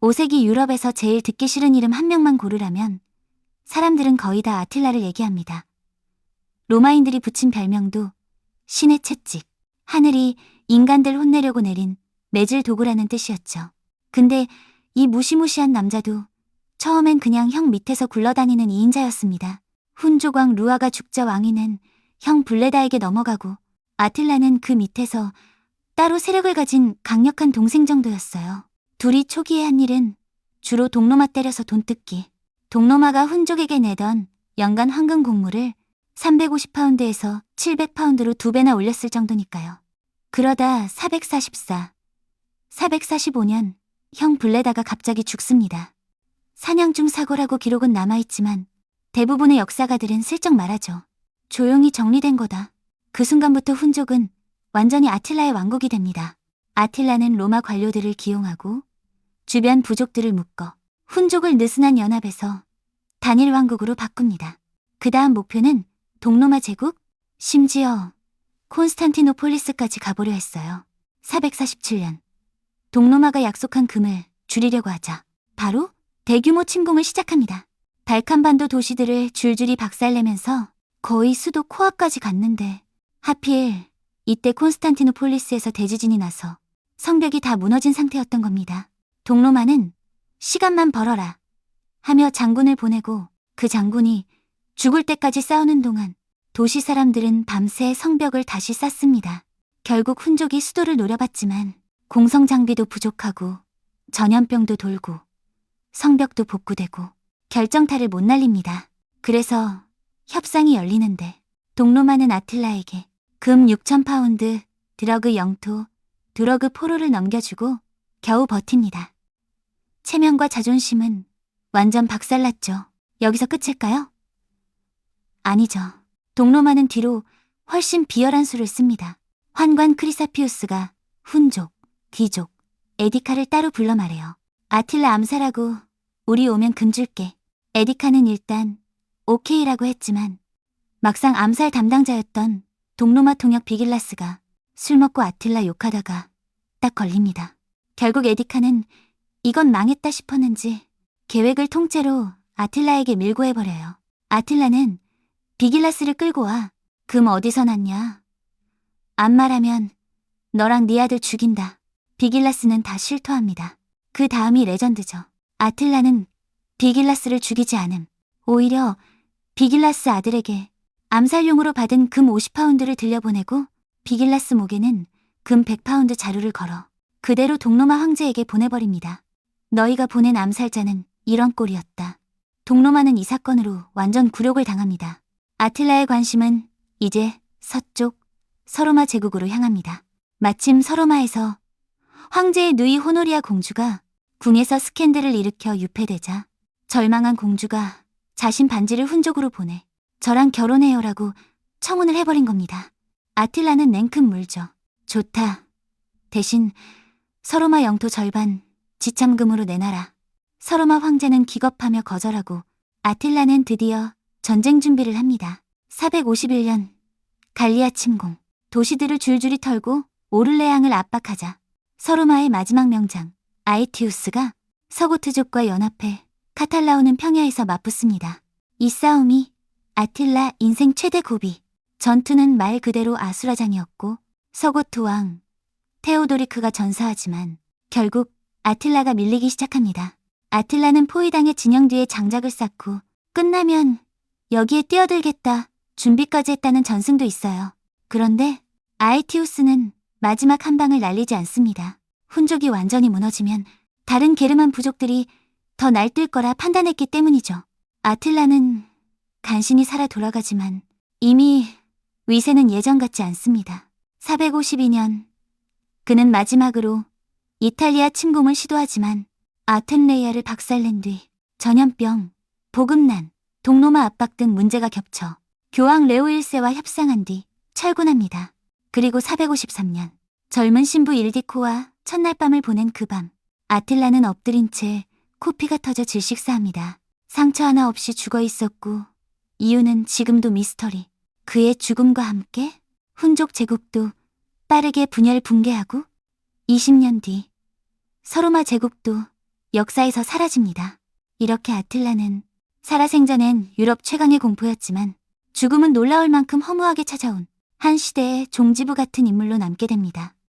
오세기 유럽에서 제일 듣기 싫은 이름 한 명만 고르라면 사람들은 거의 다 아틸라를 얘기합니다. 로마인들이 붙인 별명도 신의 채찍, 하늘이 인간들 혼내려고 내린 매질 도구라는 뜻이었죠. 근데 이 무시무시한 남자도 처음엔 그냥 형 밑에서 굴러다니는 이인자였습니다. 훈조광 루아가 죽자 왕위는 형 블레다에게 넘어가고 아틸라는 그 밑에서 따로 세력을 가진 강력한 동생 정도였어요. 둘이 초기에 한 일은 주로 동로마 때려서 돈 뜯기. 동로마가 훈족에게 내던 연간 황금 곡물을 350파운드에서 700파운드로 두 배나 올렸을 정도니까요. 그러다 444, 445년 형 블레다가 갑자기 죽습니다. 사냥 중 사고라고 기록은 남아있지만 대부분의 역사가들은 슬쩍 말하죠. 조용히 정리된 거다. 그 순간부터 훈족은 완전히 아틸라의 왕국이 됩니다. 아틸라는 로마 관료들을 기용하고 주변 부족들을 묶어 훈족을 느슨한 연합에서 단일 왕국으로 바꿉니다. 그 다음 목표는 동로마 제국, 심지어 콘스탄티노폴리스까지 가보려 했어요. 447년. 동로마가 약속한 금을 줄이려고 하자 바로 대규모 침공을 시작합니다. 발칸반도 도시들을 줄줄이 박살내면서 거의 수도 코앞까지 갔는데 하필 이때 콘스탄티노폴리스에서 대지진이 나서 성벽이 다 무너진 상태였던 겁니다. 동로마는 시간만 벌어라 하며 장군을 보내고 그 장군이 죽을 때까지 싸우는 동안 도시 사람들은 밤새 성벽을 다시 쌓습니다. 결국 훈족이 수도를 노려봤지만 공성 장비도 부족하고 전염병도 돌고 성벽도 복구되고 결정타를 못 날립니다. 그래서 협상이 열리는데 동로마는 아틀라에게 금 6천 파운드, 드러그 영토, 드러그 포로를 넘겨주고 겨우 버팁니다. 체면과 자존심은 완전 박살났죠. 여기서 끝일까요? 아니죠. 동로마는 뒤로 훨씬 비열한 수를 씁니다. 환관 크리사피우스가 훈족, 귀족, 에디카를 따로 불러 말해요. 아틸라 암살하고 우리 오면 금 줄게. 에디카는 일단 오케이라고 했지만 막상 암살 담당자였던 동로마 통역 비길라스가 술 먹고 아틸라 욕하다가 딱 걸립니다. 결국 에디카는 이건 망했다 싶었는지 계획을 통째로 아틸라에게 밀고 해버려요. 아틸라는 비길라스를 끌고 와. 금 어디서 났냐? 안 말하면 너랑 네 아들 죽인다. 비길라스는 다 실토합니다. 그 다음이 레전드죠. 아틀라는 비길라스를 죽이지 않음. 오히려 비길라스 아들에게 암살용으로 받은 금 50파운드를 들려보내고 비길라스 목에는 금 100파운드 자루를 걸어 그대로 동로마 황제에게 보내버립니다. 너희가 보낸 암살자는 이런 꼴이었다. 동로마는 이 사건으로 완전 굴욕을 당합니다. 아틀라의 관심은 이제 서쪽 서로마 제국으로 향합니다. 마침 서로마에서 황제의 누이 호노리아 공주가 궁에서 스캔들을 일으켜 유폐되자 절망한 공주가 자신 반지를 훈족으로 보내 저랑 결혼해요라고 청혼을 해버린 겁니다. 아틀라는 냉큼 물죠. 좋다. 대신 서로마 영토 절반 지참금으로 내놔라. 서로마 황제는 기겁하며 거절하고 아틀라는 드디어 전쟁 준비를 합니다. 451년 갈리아 침공 도시들을 줄줄이 털고 오를레앙을 압박하자 서로마의 마지막 명장 아이티우스가 서고트족과 연합해 카탈라오는 평야에서 맞붙습니다. 이 싸움이 아틸라 인생 최대 고비. 전투는 말 그대로 아수라장이었고 서고트 왕 테오도리크가 전사하지만 결국 아틸라가 밀리기 시작합니다. 아틸라는 포위당의 진영 뒤에 장작을 쌓고 끝나면 여기에 뛰어들겠다 준비까지 했다는 전승도 있어요. 그런데 아이티우스는 마지막 한 방을 날리지 않습니다. 훈족이 완전히 무너지면 다른 게르만 부족들이 더 날뛸 거라 판단했기 때문이죠. 아틀라는 간신히 살아 돌아가지만 이미 위세는 예전 같지 않습니다. 452년 그는 마지막으로 이탈리아 침공을 시도하지만 아텐레이아를 박살낸 뒤 전염병, 보급난, 동로마 압박 등 문제가 겹쳐 교황 레오 1세와 협상한 뒤 철군합니다. 그리고 453년 젊은 신부 일디코와 첫날 밤을 보낸 그 밤 아틀라는 엎드린 채 코피가 터져 질식사합니다. 상처 하나 없이 죽어 있었고 이유는 지금도 미스터리. 그의 죽음과 함께 훈족 제국도 빠르게 분열 붕괴하고 20년 뒤 서로마 제국도 역사에서 사라집니다. 이렇게 아틀라는 살아생전엔 유럽 최강의 공포였지만 죽음은 놀라울 만큼 허무하게 찾아온 한 시대의 종지부 같은 인물로 남게 됩니다.